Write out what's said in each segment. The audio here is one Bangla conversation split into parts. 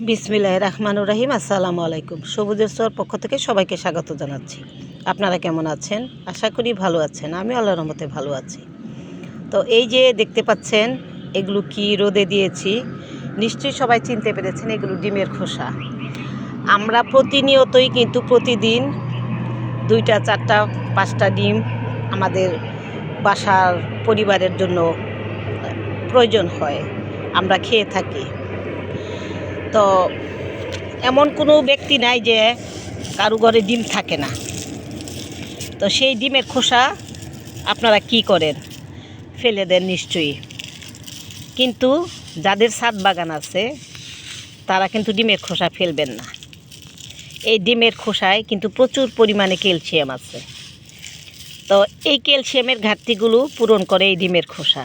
বিসমিল্লাহ রহমানুর রাহিম, আসসালামু আলাইকুম। সবুজের স্তর পক্ষ থেকে সবাইকে স্বাগত জানাচ্ছি। আপনারা কেমন আছেন? আশা করি ভালো আছেন। আমি আল্লাহর রহমতে ভালো আছি। তো এই যে দেখতে পাচ্ছেন, এগুলো কি রোদে দিয়েছি, নিশ্চয়ই সবাই চিনতে পেরেছেন এগুলো ডিমের খোসা। আমরা প্রতিনিয়তই কিন্তু প্রতিদিন দুইটা, চারটা, পাঁচটা ডিম আমাদের বাসার পরিবারের জন্য প্রয়োজন হয়। আমরা খেয়ে থাকি। তো এমন কোনো ব্যক্তি নাই যে কারও ঘরে ডিম থাকে না। তো সেই ডিমের খোসা আপনারা কি করেন? ফেলে দেন নিশ্চয়ই। কিন্তু যাদের ছাদ বাগান আছে, তারা কিন্তু ডিমের খোসা ফেলবেন না। এই ডিমের খোসায় কিন্তু প্রচুর পরিমাণে ক্যালসিয়াম আছে। তো এই ক্যালসিয়ামের ঘাটতিগুলো পূরণ করে এই ডিমের খোসা।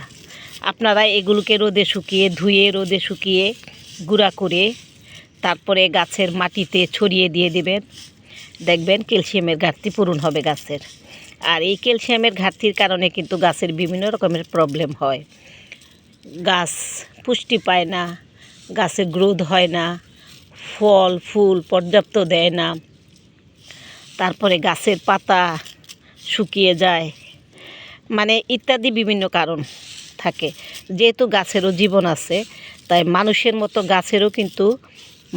আপনারা এগুলোকে রোদে শুকিয়ে, ধুয়ে, রোদে শুকিয়ে গুঁড়া করে তারপরে গাছের মাটিতে ছড়িয়ে দিয়ে দেবেন। দেখবেন ক্যালসিয়ামের ঘাটতি পূরণ হবে গাছের। আর এই ক্যালসিয়ামের ঘাটতির কারণে কিন্তু গাছের বিভিন্ন রকমের প্রবলেম হয়। গাছ পুষ্টি পায় না গাছের গ্রোথ হয় না, ফল, ফুল পর্যাপ্ত দেয় না। তারপরে গাছের পাতা শুকিয়ে যায়। মানে ইত্যাদি বিভিন্ন কারণ। থাকে। যেহেতু গাছেরও জীবন আছে, তাই মানুষের মতো গাছেরও কিন্তু,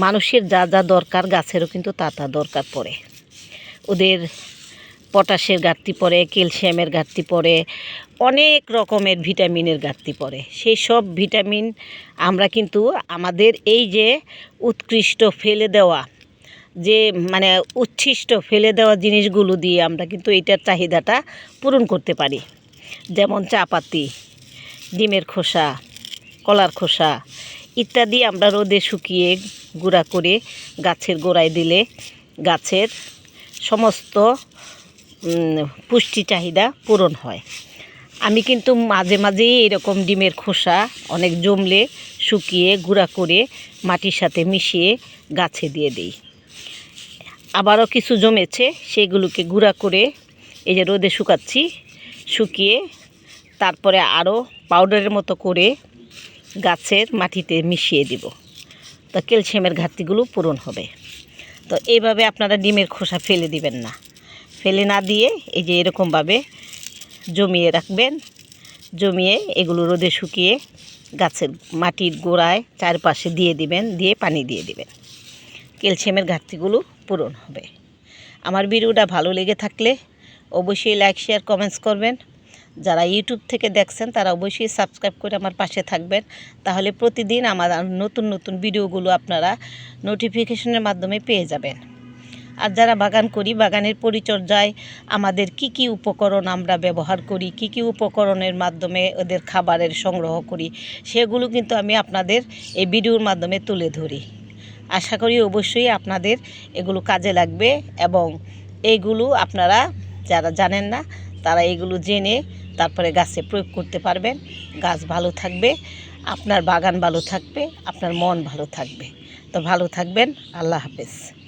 মানুষের যা যা দরকার গাছেরও কিন্তু তা তা দরকার পড়ে। ওদের পটাশের ঘাটতি পড়ে, ক্যালসিয়ামের ঘাটতি পড়ে, অনেক রকমের ভিটামিনের ঘাটতি পড়ে। সেই সব ভিটামিন আমরা কিন্তু আমাদের এই যে উৎকৃষ্ট ফেলে দেওয়া, যে মানে উচ্ছিষ্ট ফেলে দেওয়া জিনিসগুলো দিয়ে আমরা কিন্তু এটার চাহিদাটা পূরণ করতে পারি। যেমন চা পাতি ডিমের খোসা, কলার খোসা ইত্যাদি আমরা রোদে শুকিয়ে গুঁড়া করে গাছের গোড়ায় দিলে গাছের সমস্ত পুষ্টি চাহিদা পূরণ হয়। আমি কিন্তু মাঝে মাঝেই এরকম ডিমের খোসা অনেক জমলে শুকিয়ে গুঁড়া করে মাটির সাথে মিশিয়ে গাছে দিয়ে দিই। আবারও কিছু জমেছে, সেগুলোকে গুঁড়া করে এই যে রোদে শুকাচ্ছি, শুকিয়ে তারপরে আরও পাউডারের মতো করে গাছের মাটিতে মিশিয়ে দিব। তো ক্যালসিয়ামের ঘাটতিগুলো পূরণ হবে। তো এইভাবে আপনারা ডিমের খোসা ফেলে দিবেন না। ফেলে না দিয়ে এই যে এরকমভাবে জমিয়ে রাখবেন। জমিয়ে এগুলো রোদে শুকিয়ে গাছের মাটির গোড়ায় চারপাশে দিয়ে দিবেন, দিয়ে পানি দিয়ে দিবেন। ক্যালসিয়ামের ঘাটতিগুলো পূরণ হবে। আমার ভিডিওটা ভালো লেগে থাকলে অবশ্যই লাইক শেয়ার কমেন্টস করবেন। যারা ইউটিউব থেকে দেখছেন, তারা অবশ্যই সাবস্ক্রাইব করে আমার পাশে থাকবেন। তাহলে প্রতিদিন আমার নতুন নতুন ভিডিওগুলো আপনারা নোটিফিকেশনের মাধ্যমে পেয়ে যাবেন। আর যারা বাগান করি, বাগানের পরিচর্যায় আমাদের কি কি উপকরণ আমরা ব্যবহার করি, কি কি উপকরণের মাধ্যমে ওদের খাবারের সংগ্রহ করি, সেগুলো কিন্তু আমি আপনাদের এই ভিডিওর মাধ্যমে তুলে ধরি। আশা করি অবশ্যই আপনাদের এগুলো কাজে লাগবে এবং এইগুলো আপনারা যারা জানেন না, তারা এগুলো জেনে তারপরে গাছে প্রয়োগ করতে পারবেন। গাছ ভালো থাকবে, আপনার বাগান ভালো থাকবে, আপনার মন ভালো থাকবে। তো ভালো থাকবেন, আল্লাহ হাফেজ।